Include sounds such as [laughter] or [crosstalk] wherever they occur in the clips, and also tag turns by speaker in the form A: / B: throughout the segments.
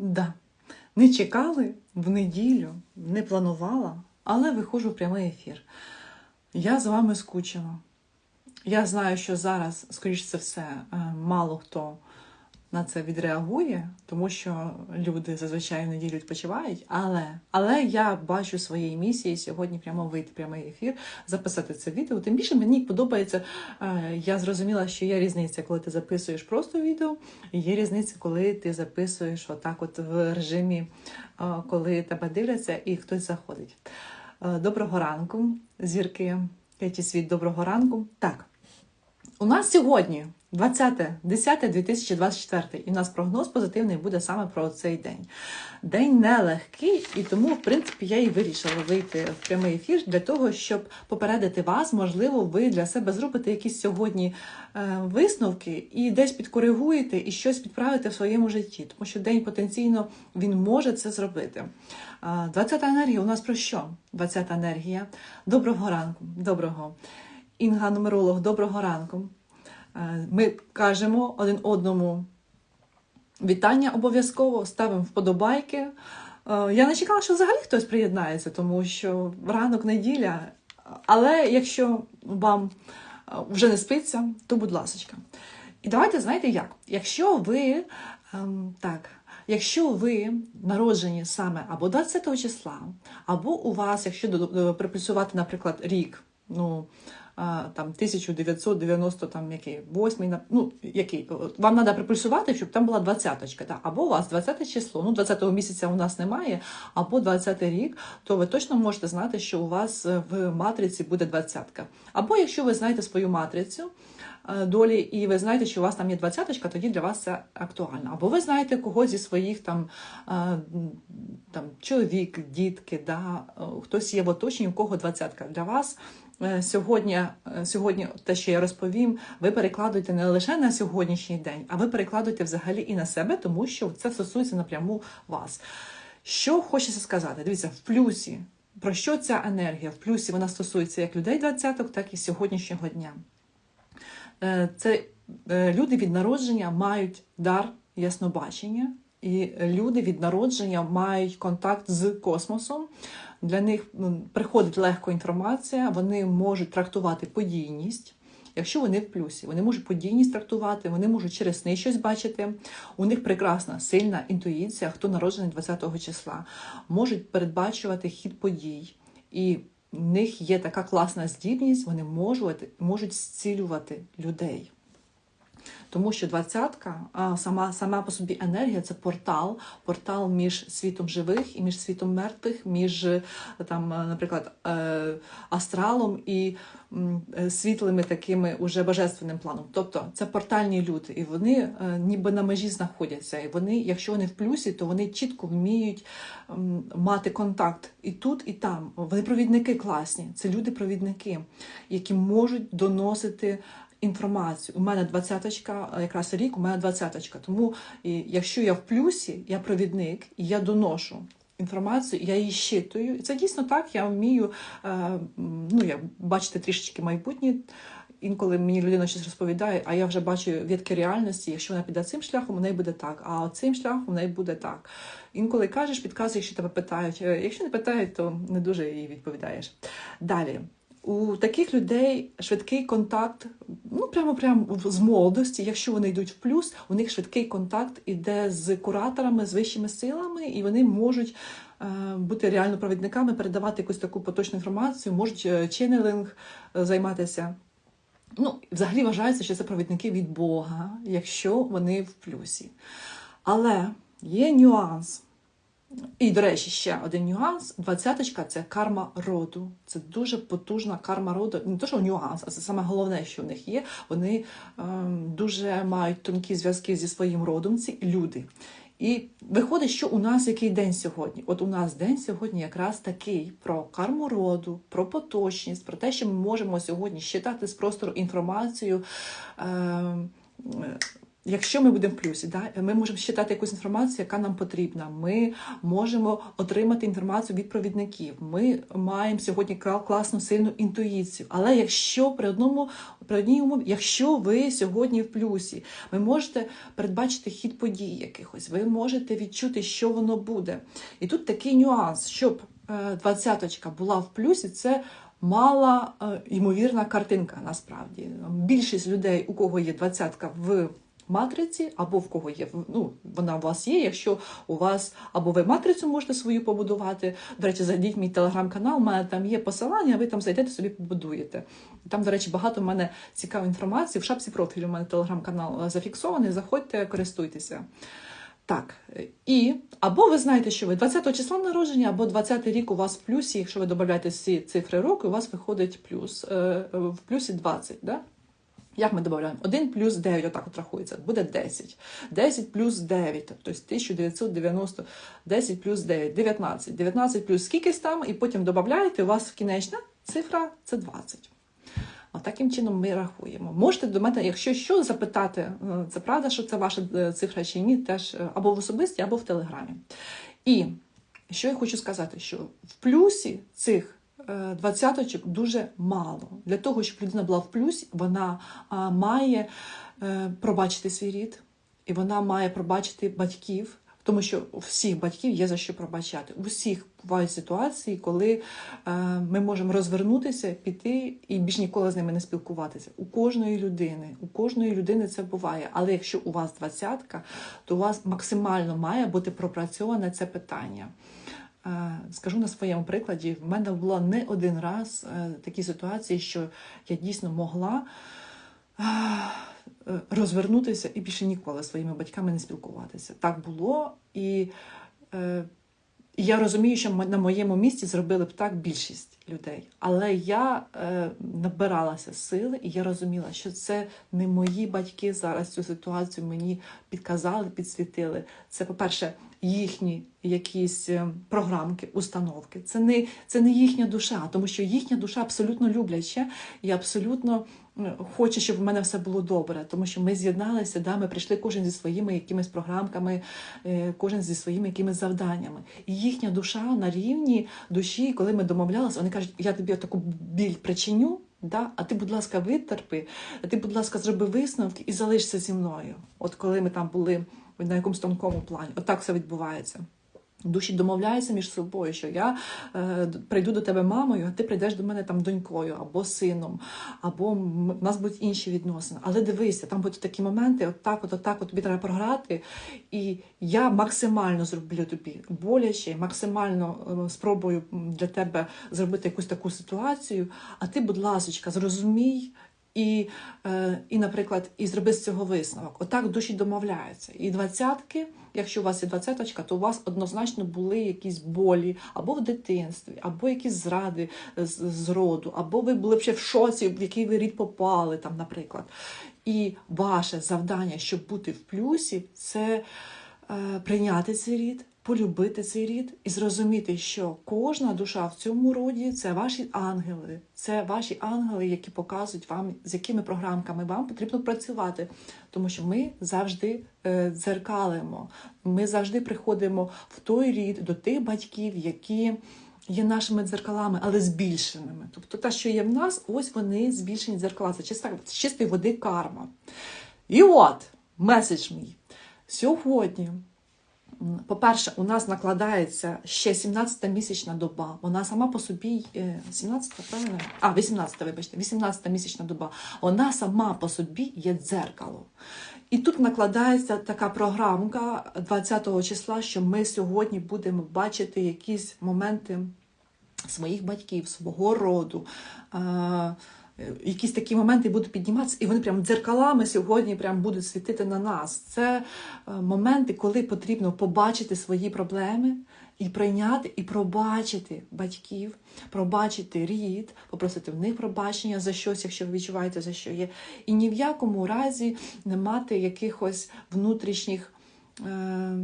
A: Да. Не чекали в неділю, не планувала, але виходжу в прямий ефір. Я з вами скучила. Я знаю, що зараз, скоріш за все, е, мало хто на це відреагує, тому що люди зазвичай в неділю відпочивають. Але, але я бачу своєї місії сьогодні прямо вийти прямий ефір, записати це відео. Тим більше мені подобається. е, Я зрозуміла, що є різниця, коли ти записуєш просто відео, є різниця, коли ти записуєш отак, от в режимі, е, коли тебе дивляться і хтось заходить. Е, Доброго ранку, зірки. Кеті Світ, доброго ранку. Так, у нас сьогодні 20.10.2024, і у нас прогноз позитивний буде саме про цей день. День нелегкий, і тому, в принципі, я і вирішила вийти в прямий ефір для того, щоб попередити вас. Можливо, ви для себе зробите якісь сьогодні е, висновки і десь підкоригуєте і щось підправите в своєму житті, тому що день потенційно він може це зробити. 20-та енергія у нас про що? 20-та енергія. Доброго ранку, доброго. Інга, нумеролог, доброго ранку. Е, Ми кажемо один одному вітання обов'язково, ставимо вподобайки. Е, Я не чекала, що взагалі хтось приєднається, тому що ранок неділя. Але якщо вам е, вже не спиться, то будь ласка. І давайте знаєте як? Якщо ви ем, так, якщо ви народжені саме або 20 числа, або у вас, якщо до- наприклад, рік, ну там 1990, там який, 8, ну який, вам треба приплюсувати, щоб там була 20-очка, так? або у вас 20 число, ну 20-го місяця у нас немає, або 20 рік, то ви точно можете знати, що у вас е, в матриці буде 20-ка. Або якщо ви знаєте свою матрицю, е, долі, і ви знаєте, що у вас там є двадцяточка, тоді для вас це актуально. Або ви знаєте когось зі своїх там, е, там чоловік, дітки, да, хтось є в оточенні, у кого двадцятка. Для вас сьогодні, е, сьогодні те, що я розповім, ви перекладуєте не лише на сьогоднішній день, а ви перекладуєте взагалі і на себе, тому що це стосується напряму вас. Що хочеться сказати? Дивіться, в плюсі. Про що ця енергія? В плюсі вона стосується як людей двадцяток, так і сьогоднішнього дня. Е, Це е, люди від народження мають дар яснобачення, і люди від народження мають контакт з космосом. Для них приходить легко інформація, вони можуть трактувати подійність. Якщо вони в плюсі, вони можуть подійність трактувати, вони можуть через сни щось бачити. У них прекрасна, сильна інтуїція, хто народжений 20-го числа, можуть передбачувати хід подій. І в них є така класна здібність, вони можуть, можуть зцілювати людей. Тому що двадцятка, сама, сама по собі енергія це портал, портал між світом живих і між світом мертвих, між там, наприклад, е, астралом і е, світлими такими уже божественним планом. Тобто це портальні люди, і вони е, ніби на межі знаходяться. І вони, якщо вони в плюсі, то вони чітко вміють мати контакт і тут, і там. Вони провідники класні. Це люди-провідники, які можуть доносити інформацію. У мене двадцяточка, якраз рік, у мене двадцяточка. Тому якщо я в плюсі, я провідник і я доношу інформацію, я її щитую. І це дійсно так, я вмію, е, ну, як бачите, трішечки майбутнє. Інколи мені людина щось розповідає, а я вже бачу відки реальності. Якщо вона піде цим шляхом, у неї буде так, а цим шляхом у неї буде так. Інколи кажеш, підказуєш, якщо тебе питають. Е, Якщо не питають, то не дуже їй відповідаєш. Далі. У таких людей швидкий контакт, ну прямо прямо з молодості, якщо вони йдуть в плюс, у них швидкий контакт іде з кураторами, з вищими силами, і вони можуть е, бути реально провідниками, передавати якусь таку поточну інформацію, можуть е, ченнелинг е, займатися. Ну, взагалі вважається, що це провідники від Бога, якщо вони в плюсі. Але є нюанс. І, до речі, ще один нюанс: двадцяточка це карма роду. Це дуже потужна карма роду. Не то, що нюанс, а це саме головне, що в них є. Вони ем, дуже мають тонкі зв'язки зі своїм родом, ці люди. І виходить, що у нас який день сьогодні? От у нас день сьогодні якраз такий про карму роду, про поточність, про те, що ми можемо сьогодні щитати з простору інформацію. Ем, Якщо ми будемо в плюсі, да, ми можемо читати якусь інформацію, яка нам потрібна. Ми можемо отримати інформацію від провідників. Ми маємо сьогодні кла- класну сильну інтуїцію. Але якщо при одному при одній умові, якщо ви сьогодні в плюсі, ви можете передбачити хід подій якихось, ви можете відчути, що воно буде. І тут такий нюанс, щоб е, двадцяточка була в плюсі, це мала е, ймовірна картинка насправді. Більшість людей, у кого є двадцятка в матриці, або в кого є, ну, вона у вас є, якщо у вас, або ви матрицю можете свою побудувати. До речі, зайдіть мій телеграм-канал, у мене там є посилання, ви там зайдете собі побудуєте. Там, до речі, багато в мене цікавої інформації. В шапці профілю у мене телеграм-канал е, зафіксований. Заходьте, користуйтеся. Так, і або ви знаєте, що ви 20 числа народження, або 20 рік у вас в плюсі, якщо ви додаєте всі цифри року, у вас виходить плюс, е, в плюсі 20. Да? Як ми додаємо? 1 плюс 9, отак от рахується, буде 10. 10 плюс 9, тобто 1990, 10 плюс 9, 19. 19 плюс скількись там, і потім додаєте, у вас кінечна цифра це 20. От таким чином ми рахуємо. Можете до мене, якщо що, запитати, е, це правда, що це ваша е, цифра чи ні, теж е, або в особисті, або в телеграмі. І що я хочу сказати, що в плюсі цих двадцяточок дуже мало. Для того, щоб людина була в плюсі, вона має е, пробачити свій рід, і вона має пробачити батьків. Тому що у всіх батьків є за що пробачати. У всіх бувають ситуації, коли е, ми можемо розвернутися, піти і більш ніколи з ними не спілкуватися. У кожної людини, у кожної людини це буває. Але якщо у вас двадцятка, то у вас максимально має бути пропрацьоване це питання. Е, Скажу на своєму прикладі, в мене було не один раз е, такі ситуації, що я дійсно могла е, розвернутися і більше ніколи своїми батьками не спілкуватися. Так було, і я розумію, що на моєму місці зробили б так більшість людей. Але я набиралася сили, і я розуміла, що це не мої батьки зараз цю ситуацію мені підказали, підсвітили. Це, по-перше, їхні якісь е, програмки, установки. Це не, це не їхня душа, тому що їхня душа абсолютно любляча і абсолютно е, хоче, щоб в мене все було добре, тому що ми з'єдналися, да, ми прийшли кожен зі своїми якимись програмками, е, кожен зі своїми якимись завданнями. І їхня душа на рівні душі, коли ми домовлялися, вони кажуть, я тобі таку біль причиню. Да? А ти, будь ласка, витерпи, а ти, будь ласка, зроби висновки і залишся зі мною. От коли ми там були на якомусь тонкому плані, от так все відбувається. Душі домовляються між собою, що я е, прийду до тебе мамою, а ти прийдеш до мене там донькою або сином, або в нас будуть інші відносини. Але дивися, там будуть такі моменти, от так, от, от от тобі треба програти. І я максимально зроблю тобі боляче, максимально е, спробую для тебе зробити якусь таку ситуацію. А ти, будь ласочка, зрозумій. І, е, і, наприклад, і зроби з цього висновок. Отак душі домовляються. І двадцятки, якщо у вас є двадцяточка, то у вас однозначно були якісь болі або в дитинстві, або якісь зради з, роду, або ви були ще в шоці, в який ви рід попали, там, наприклад. І ваше завдання, щоб бути в плюсі, це е, прийняти цей рід, полюбити цей рід і зрозуміти, що кожна душа в цьому роді це ваші ангели, це ваші ангели, які показують вам, з якими програмками вам потрібно працювати. Тому що ми завжди е, дзеркалимо, ми завжди приходимо в той рід до тих батьків, які. Є нашими дзеркалами, але збільшеними. Тобто те, що є в нас, ось вони збільшені дзеркала. Це чиста, чистої води карма. І от меседж мій. Сьогодні По-перше, у нас накладається ще 17-та місячна доба. Вона сама по собі е, 17-та, правильно? А, 18-та, вибачте, 18-та місячна доба. Вона сама по собі є дзеркало. І тут накладається така програмка 20-го числа, що ми сьогодні будемо бачити якісь моменти своїх батьків, свого роду. Е, Якісь такі моменти будуть підніматися, і вони прям дзеркалами сьогодні прям будуть світити на нас. Це е, моменти, коли потрібно побачити свої проблеми і прийняти, і пробачити батьків, пробачити рід, попросити в них пробачення за щось, якщо ви відчуваєте за що є. І ні в якому разі не мати якихось внутрішніх, е,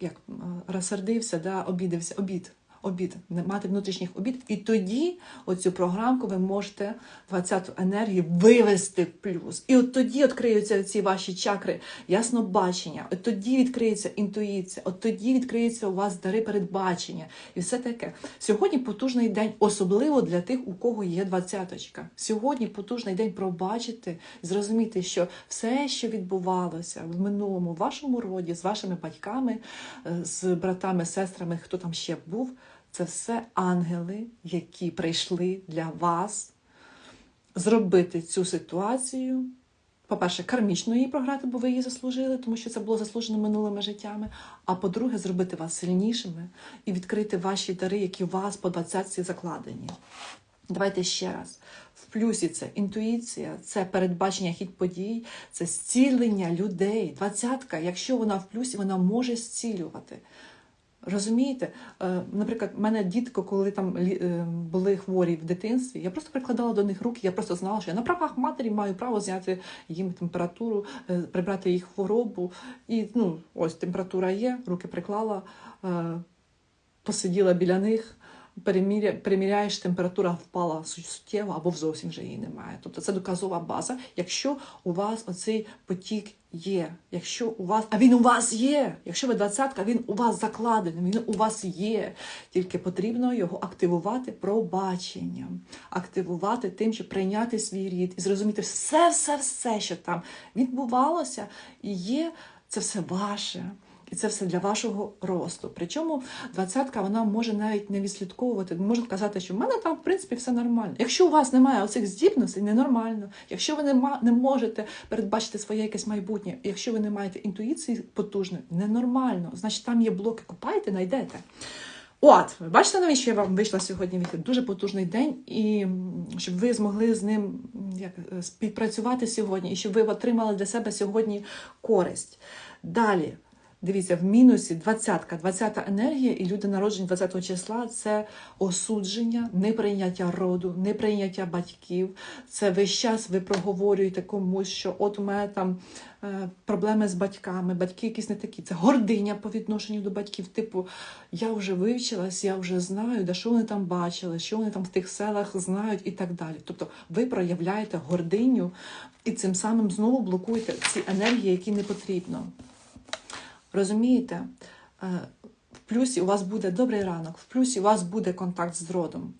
A: як розсердився, да, обідався, обід. Обід, мати внутрішніх обід. І тоді оцю програмку ви можете 20-ту енергію вивести в плюс. І от тоді відкриються ці ваші чакри яснобачення, от тоді відкриється інтуїція, от тоді відкриються у вас дари передбачення. І все таке. Сьогодні потужний день, особливо для тих, у кого є двадцяточка. Сьогодні потужний день пробачити, зрозуміти, що все, що відбувалося в минулому в вашому роді, з вашими батьками, е, з братами, сестрами, хто там ще був, це все ангели, які прийшли для вас зробити цю ситуацію. По-перше, кармічно її програти, бо ви її заслужили, тому що це було заслужено минулими життями. А по-друге, зробити вас сильнішими і відкрити ваші дари, які у вас по двадцятці закладені. Давайте ще раз. В плюсі це інтуїція, це передбачення хід подій, це зцілення людей. Двадцятка, якщо вона в плюсі, вона може зцілювати. Розумієте? Е, Наприклад, в мене дітко, коли там е, були хворі в дитинстві, я просто прикладала до них руки, я просто знала, що я на правах матері маю право зняти їм температуру, е, прибрати їх хворобу. І ну, ось температура є, руки приклала, посиділа біля них. Переміря, переміряєш, температура впала суттєво або зовсім вже її немає. Тобто це доказова база, якщо у вас оцей потік є, якщо у вас, а він у вас є. Якщо ви двадцятка, він у вас закладений, він у вас є. Тільки потрібно його активувати пробаченням, активувати тим, щоб прийняти свій рід і зрозуміти все, все, все, що там відбувалося і є, це все ваше. І це все для вашого росту. Причому двадцятка вона може навіть не відслідковувати, може казати, що в мене там в принципі все нормально. Якщо у вас немає оцих здібностей, ненормально. Якщо ви не, не можете передбачити своє якесь майбутнє, якщо ви не маєте інтуїції потужної, ненормально. Значить, там є блоки, копайте, знайдете. От, ви бачите, навіщо я вам вийшла сьогодні віти? Дуже потужний день, і щоб ви змогли з ним як, е, співпрацювати сьогодні, і щоб ви отримали для себе сьогодні користь. Далі. Дивіться, в мінусі двадцятка, двадцята енергія, і люди народжені 20 числа це осудження, неприйняття роду, неприйняття батьків. Це весь час ви проговорюєте комусь, що от у мене там е, проблеми з батьками, батьки якісь не такі. Це гординя по відношенню до батьків. Типу, я вже вивчилась, я вже знаю, де що вони там бачили, що вони там в тих селах знають і так далі. Тобто ви проявляєте гординю і цим самим знову блокуєте ці енергії, які не потрібно. Розумієте? Е, В плюсі у вас буде добрий ранок, в плюсі у вас буде контакт з родом.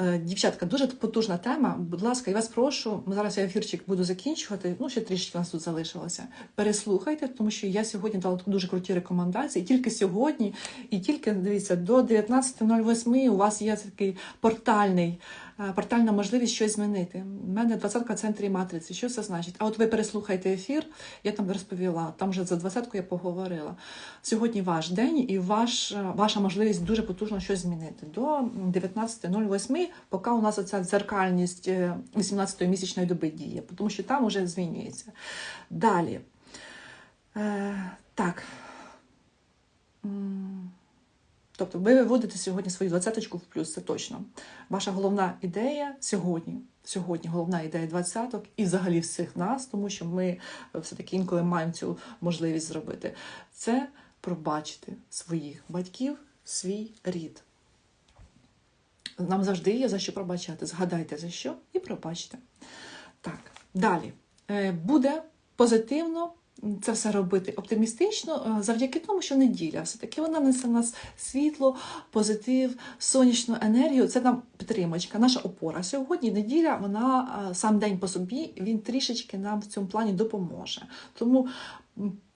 A: Е, Дівчатка, дуже потужна тема. Будь ласка, я вас прошу. Зараз я ефірчик буду закінчувати. Ну, ще трішки у нас тут залишилося. Переслухайте, тому що я сьогодні дала дуже круті рекомендації. І тільки сьогодні, і тільки дивіться, до 19.08 у вас є такий портальний. Е, Портальна можливість щось змінити. У мене 20 в центрі матриці. Що це значить? А от ви переслухайте ефір, я там розповіла. Там вже за 20 я поговорила. Сьогодні ваш день і ваш, е, ваша можливість дуже потужно щось змінити. До 19.08, поки у нас оця дзеркальність 18-ї місячної доби діє, тому що там вже змінюється. Далі. Е, так. Тобто ви виводите сьогодні свою двадцяточку в плюс, це точно. Ваша головна ідея сьогодні. Сьогодні головна ідея двадцяток і взагалі всіх нас, тому що ми все-таки інколи маємо цю можливість зробити. Це пробачити своїх батьків, свій рід. Нам завжди є за що пробачати. Згадайте за що і пробачте. Так, далі. Е, Буде позитивно це все робити оптимістично е, завдяки тому, що неділя все-таки вона несе в нас світло, позитив, сонячну енергію. Це нам підтримочка, наша опора. Сьогодні неділя, вона е, сам день по собі, він трішечки нам в цьому плані допоможе. Тому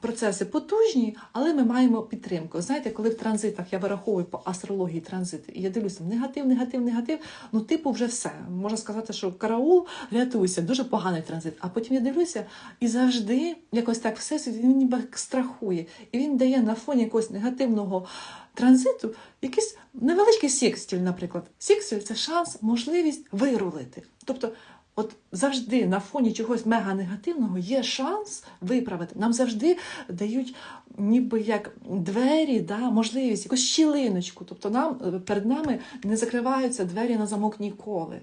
A: процеси потужні, але ми маємо підтримку. Знаєте, коли в транзитах я вираховую по астрології транзити, і я дивлюся, негатив, негатив, негатив, ну типу вже все. Можна сказати, що караул, рятуйся, дуже поганий транзит. А потім я дивлюся, і завжди якось так всесвіт він ніби страхує. І він дає на фоні якогось негативного транзиту якийсь невеличкий сікстіль, наприклад. Сікстіль це шанс, можливість вирулити. Тобто От завжди на фоні чогось мега негативного є шанс виправити. Нам завжди дають ніби як двері, да, можливість, якусь щілиночку. Тобто нам е, перед нами не закриваються двері на замок ніколи.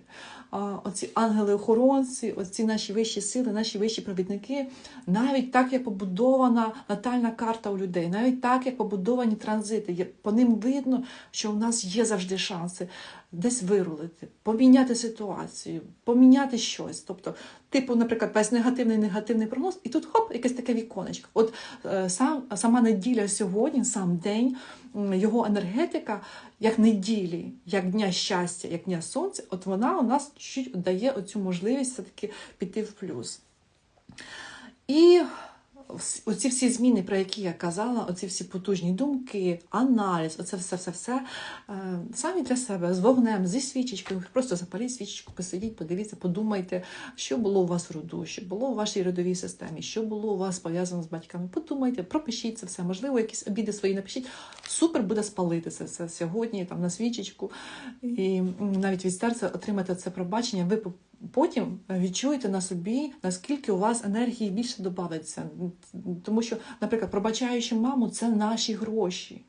A: Оці ангели-охоронці, оці наші вищі сили, наші вищі провідники, навіть так, як побудована натальна карта у людей, навіть так, як побудовані транзити, по ним видно, що у нас є завжди шанси десь вирулити, поміняти ситуацію, поміняти щось. Тобто, типу, наприклад, весь негативний негативний пронос, і тут хоп, якесь таке віконечко. От е, сам, сама неділя сьогодні, сам день, його енергетика, як неділі, як дня щастя, як дня сонця, от вона у нас чуть дає оцю можливість все-таки піти в плюс. І оці всі зміни, про які я казала, оці всі потужні думки, аналіз, оце все, все, все е, самі для себе з вогнем, зі свічечкою. Просто запаліть свічечку, посидіть, подивіться, подумайте, що було у вас в роду, що було у вашій родовій системі, що було у вас пов'язано з батьками. Подумайте, пропишіть це все. Можливо, якісь обіди свої напишіть. Супер буде спалити це все сьогодні, там на свічечку, і навіть від серця отримати це пробачення. Ви потім відчуєте на собі, наскільки у вас енергії більше додається. Тому що, наприклад, пробачаючи маму, це наші гроші.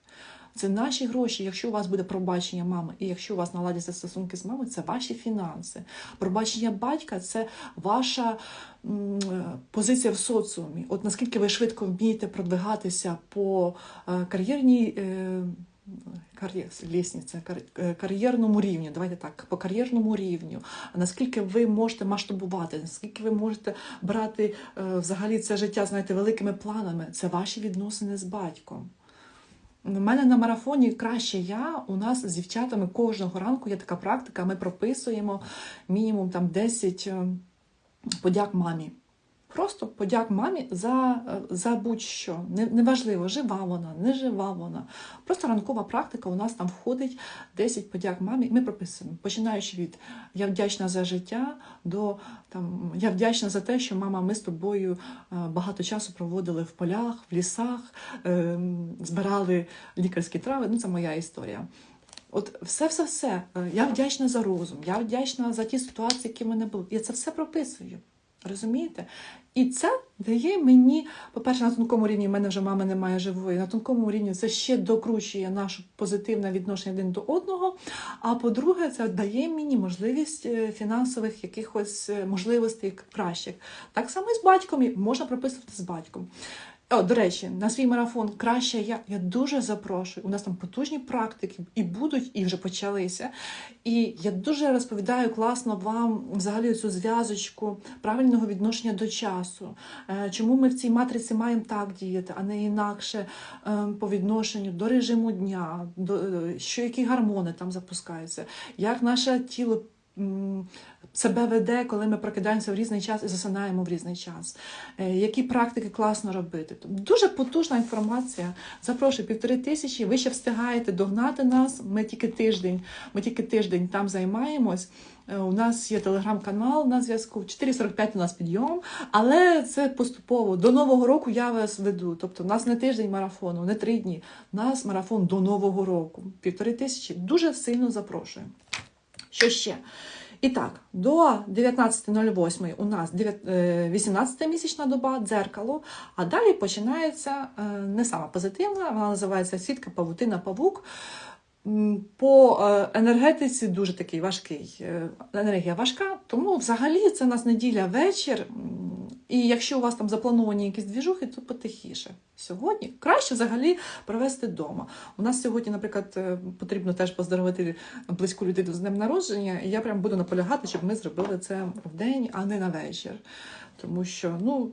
A: Це наші гроші. Якщо у вас буде пробачення мами, і якщо у вас наладяться стосунки з мамою, це ваші фінанси. Пробачення батька це ваша позиція в соціумі. От наскільки ви швидко вмієте продвигатися по е, кар'єрній. е, Кар'єр, е, кар'єрному рівню, давайте так, по кар'єрному рівню, наскільки ви можете масштабувати, наскільки ви можете брати е, взагалі це життя, знаєте, великими планами, це ваші відносини з батьком. У мене на марафоні краще я. У нас з дівчатами кожного ранку є така практика. Ми прописуємо мінімум там 10 е, подяк мамі. Просто подяк мамі за, е, за будь-що. Не- Неважливо, жива вона, не жива вона. Просто ранкова практика. У нас там входить 10 подяк мамі. Ми прописуємо, починаючи від я вдячна за життя до там я вдячна за те, що мама, ми з тобою е, багато часу проводили в полях, в лісах, ем, збирали лікарські трави. Ну, це моя історія. От все, все, все. Е, Я вдячна за розум, я вдячна за ті ситуації, які в мене були. Я це все прописую. Розумієте? І це дає мені, по-перше, на тонкому рівні в мене вже мами немає живої. На тонкому рівні це ще докручує наше позитивне відношення один до одного. А по-друге, це дає мені можливість е, фінансових якихось е, можливостей кращих. Так само і з батьком можна прописувати з батьком. О, до речі, на свій марафон краще я. Я дуже запрошую. У нас там потужні практики і будуть, і вже почалися. І я дуже розповідаю класно вам взагалі цю зв'язочку правильного відношення до часу. Е, Чому ми в цій матриці маємо так діяти, а не інакше е, по відношенню до режиму дня, до е, що які гормони там запускаються, як наше тіло. Себе веде, коли ми прокидаємося в різний час і засинаємо в різний час. Е, Які практики класно робити? Тобто Дуже потужна інформація. Запрошую півтори тисячі. Ви ще встигаєте догнати нас. Ми тільки тиждень, ми тільки тиждень там займаємось. Е, У нас є телеграм-канал на зв'язку. 4.45 у нас підйом, але це поступово. До Нового року я вас веду. Тобто, у нас не тиждень марафону, не три дні. У нас марафон до Нового року. Півтори тисячі. Дуже сильно запрошую. Що ще? І так, до 19.08 у нас 18 місячна доба, дзеркало, а далі починається е, не сама позитивна, вона називається сітка павутина павук. По е, енергетиці дуже такий важкий. е, Енергія важка, тому взагалі це у нас неділя вечір. І якщо у вас там заплановані якісь двіжухи, то потихіше. Сьогодні краще взагалі провести вдома. У нас сьогодні, наприклад, е, потрібно теж поздоровити близьку людину з днем народження, і я прям буду наполягати, щоб ми зробили це в день, а не на вечір. Тому що ну,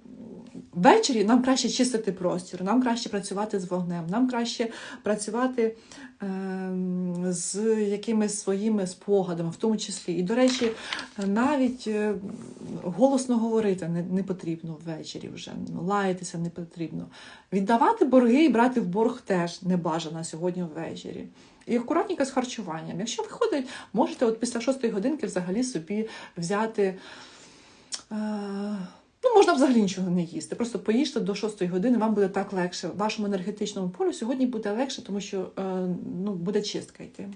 A: ввечері нам краще чистити простір, нам краще працювати з вогнем, нам краще працювати ем, з якимись своїми спогадами, в тому числі. І, до речі, навіть е, голосно говорити не, не потрібно ввечері вже, ну, лаятися не потрібно. Віддавати борги і брати в борг теж не бажано сьогодні ввечері. І акуратненько з харчуванням. Якщо виходить, можете от після шостої годинки взагалі собі взяти. Е, Ну, можна взагалі нічого не їсти. Просто поїжте до 6 години, вам буде так легше. Вашому енергетичному полю сьогодні буде легше, тому що е, ну, буде чистка йти.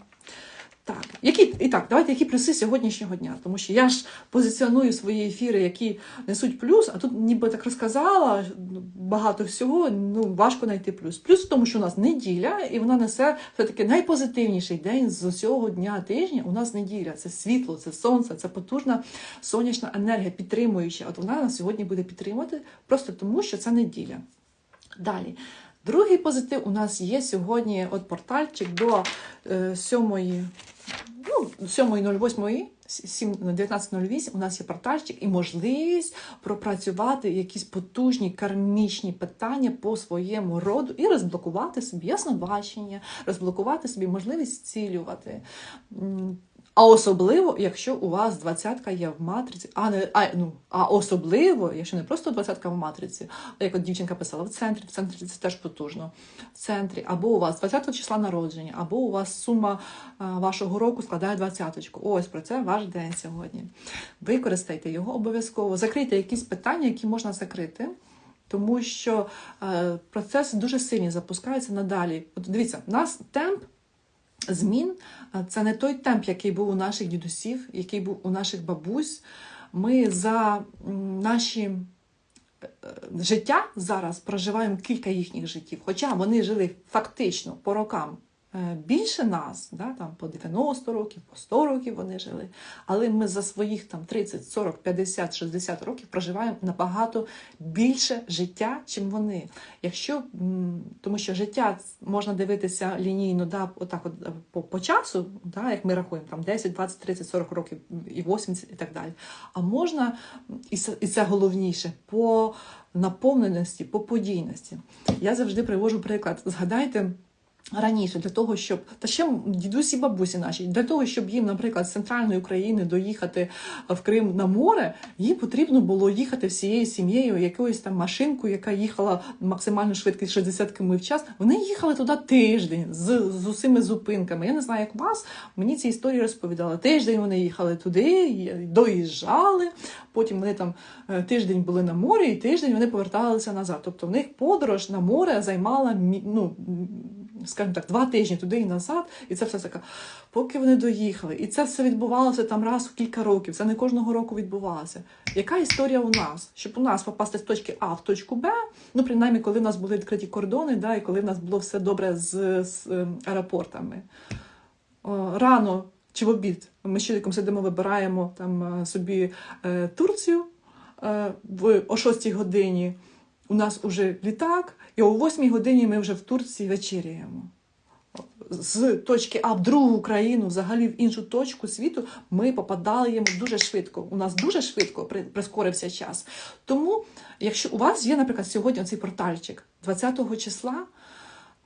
A: Так, які і так, давайте які плюси сьогоднішнього дня, тому що я ж позиціоную свої ефіри, які несуть плюс, а тут ніби так розказала ну, багато всього. Ну важко знайти плюс. Плюс в тому, що у нас неділя, і вона несе все таки найпозитивніший день з усього дня тижня. У нас неділя. Це світло, це сонце, це потужна сонячна енергія, підтримуюча. От вона нас сьогодні буде підтримувати просто тому, що це неділя. Далі. Другий позитив у нас є сьогодні от портальчик до е, 7, ну, 7.08, 19.08 у нас є портальчик і можливість пропрацювати якісь потужні кармічні питання по своєму роду і розблокувати собі яснобачення, розблокувати собі можливість зцілювати. А особливо, якщо у вас двадцятка є в матриці, а не а, ну, а особливо, якщо не просто двадцятка в матриці, а як от дівчинка писала в центрі, в центрі це теж потужно. В центрі, або у вас 20 числа народження, або у вас сума вашого року складає двадцяточку. Ось про це ваш день сьогодні. Використайте його обов'язково. Закрийте якісь питання, які можна закрити. Тому що е, процес дуже сильні запускається надалі. От дивіться, у нас темп змін це не той темп, який був у наших дідусів, який був у наших бабусь. Ми за наші е, життя зараз проживаємо кілька їхніх життів. Хоча вони жили фактично по рокам е, більше нас, да, там, по 90 років, по 100 років вони жили. Але ми за своїх там, 30, 40, 50, 60 років проживаємо набагато більше життя, чим вони. Якщо, тому що життя можна дивитися лінійно, да, отак от, е, по, по часу, да, як ми рахуємо, там 10, 20, 30, 40 років і 80 і так далі. А можна, і це, це головніше, по наповненості, по подійності. Я завжди привожу приклад. Згадайте. Раніше для того, щоб та ще дідусі бабусі наші, для того, щоб їм, наприклад, з центральної України доїхати в Крим на море, їм потрібно було їхати всією сім'єю якоюсь там машинкою, яка їхала максимальну швидкість 60 км в час. Вони їхали туди тиждень з, з усіми зупинками. Я не знаю, як вас мені ці історії розповідали. Тиждень вони їхали туди, доїжджали. Потім вони там е, тиждень були на морі, і тиждень вони поверталися назад. Тобто в них подорож на море займала ну, скажімо так, два тижні туди і назад, і це все таке. Поки вони доїхали, і це все відбувалося там раз в кілька років. Це не кожного року відбувалося. Яка історія у нас? Щоб у нас попасти з точки А в точку Б, ну принаймні, коли в нас були відкриті кордони, да, і коли в нас було все добре з, з е, аеропортами. Рано чи в обід ми з чоловіком сидимо, вибираємо там е, собі е, Турцію е, в о 6 годині. У нас уже літак, і о 8 годині ми вже в Турції вечеряємо. З точки А в другу країну, взагалі в іншу точку світу, ми попадаємо дуже швидко. У нас дуже швидко прискорився час. Тому, якщо у вас є, наприклад, сьогодні цей портальчик 20 числа,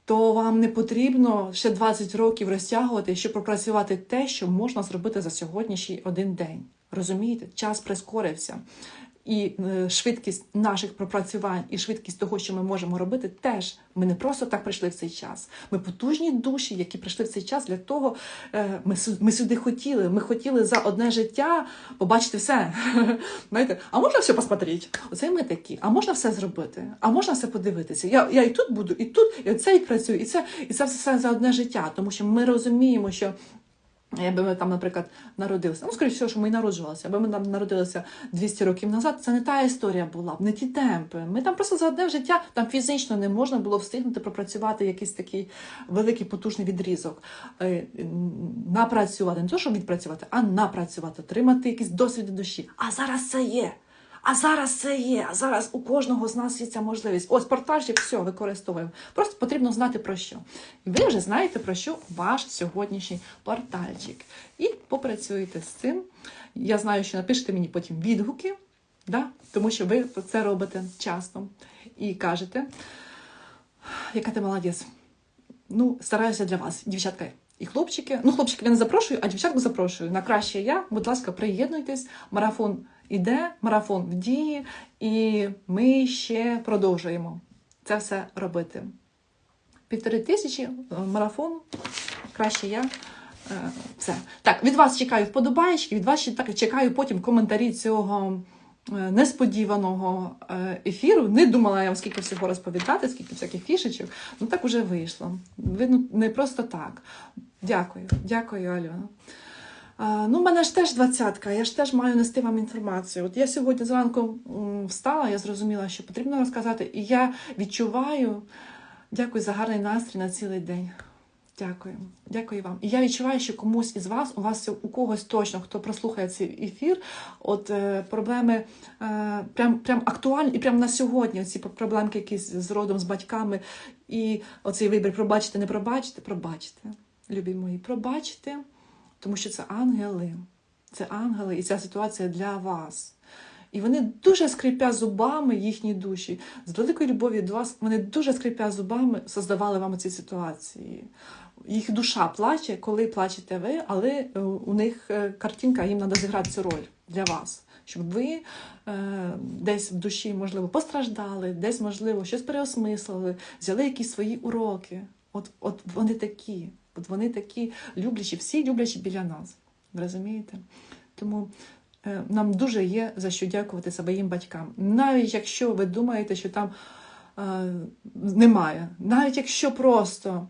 A: то вам не потрібно ще 20 років розтягувати, щоб пропрацювати те, що можна зробити за сьогоднішній один день. Розумієте, час прискорився. І е, швидкість наших пропрацювань і швидкість того, що ми можемо робити, теж ми не просто так прийшли в цей час. Ми потужні душі, які прийшли в цей час для того. е, Ми, ми сюди хотіли. Ми хотіли за одне життя побачити все. [laughs] Знаєте, а можна все посмотрети? Оце ми такі. А можна все зробити? А можна все подивитися? Я, я і тут буду, і тут, і це і працюю, і це, і це все за одне життя. Тому що ми розуміємо, що. Якби ми там, наприклад, народилися, ну, скоріше що ми і народжувалися, аби ми там народилися 200 років назад, це не та історія була б, не ті темпи. Ми там просто за одне життя там фізично не можна було встигнути пропрацювати якийсь такий великий потужний відрізок. Е, Напрацювати, не то, щоб відпрацювати, а напрацювати, отримати якісь досвід душі. А зараз це є. А зараз це є. А зараз у кожного з нас є ця можливість. Ось портальчик, все, використовуємо. Просто потрібно знати про що. І ви вже знаєте про що ваш сьогоднішній портальчик. І попрацюєте з цим. Я знаю, що напишете мені потім відгуки, да? тому що ви це робите часто. І кажете, яка ти молодець. Ну, стараюся для вас, дівчатка. І хлопчики, ну хлопчики я не запрошую, а дівчатку запрошую. На краще я. Будь ласка, приєднуйтесь. Марафон іде, марафон в дії, і ми ще продовжуємо це все робити. Півтори тисячі е, марафон, краще я. Е, Все. Так, від вас чекаю вподобаєчки, від вас чекаю потім коментарі цього е, несподіваного ефіру. Не думала я вам скільки всього розповідати, скільки всяких фішечок. Ну так уже вийшло. Видно, не просто так. Дякую, дякую, Альона. Ну, в мене ж теж двадцятка, я ж теж маю нести вам інформацію. От я сьогодні зранку встала, я зрозуміла, що потрібно розказати, і я відчуваю, дякую за гарний настрій на цілий день. Дякую, дякую вам. І я відчуваю, що комусь із вас, у вас у когось точно, хто прослухає цей ефір, от е, проблеми е, прям, прям актуальні і прям на сьогодні. Ці проблемки, якісь з родом, з батьками, і оцей вибір пробачити, не пробачити, пробачте, любі мої, пробачте, тому що це ангели. Це ангели, і ця ситуація для вас. І вони дуже скрипя зубами, їхні душі, з великої любові до вас, вони дуже скрипя зубами создавали вам ці ситуації. Їх душа плаче, коли плачете ви, але е, у них е, картинка, їм треба зіграти цю роль для вас. Щоб ви е, десь в душі, можливо, постраждали, десь, можливо, щось переосмислили, взяли якісь свої уроки. От, от вони такі, от вони такі люблячі, всі люблячі біля нас. Розумієте? Тому е, нам дуже є за що дякувати своїм батькам. Навіть якщо ви думаєте, що там е, немає, навіть якщо просто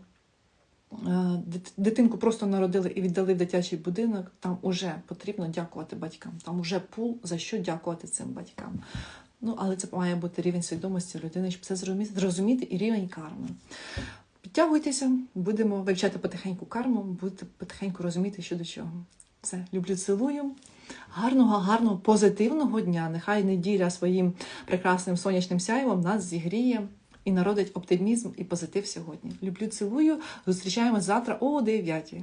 A: е, дитинку просто народили і віддали в дитячий будинок, там уже потрібно дякувати батькам. Там уже пул за що дякувати цим батькам. Ну, але це має бути рівень свідомості людини, щоб це зрозуміти, зрозуміти і рівень карми. Підтягуйтеся, будемо вивчати потихеньку карму, будете потихеньку розуміти, що до чого. Все, люблю, цілую. Гарного, гарного, позитивного дня. Нехай неділя своїм прекрасним сонячним сяйвом нас зігріє і народить оптимізм і позитив сьогодні. Люблю, цілую. Зустрічаємось завтра о 9.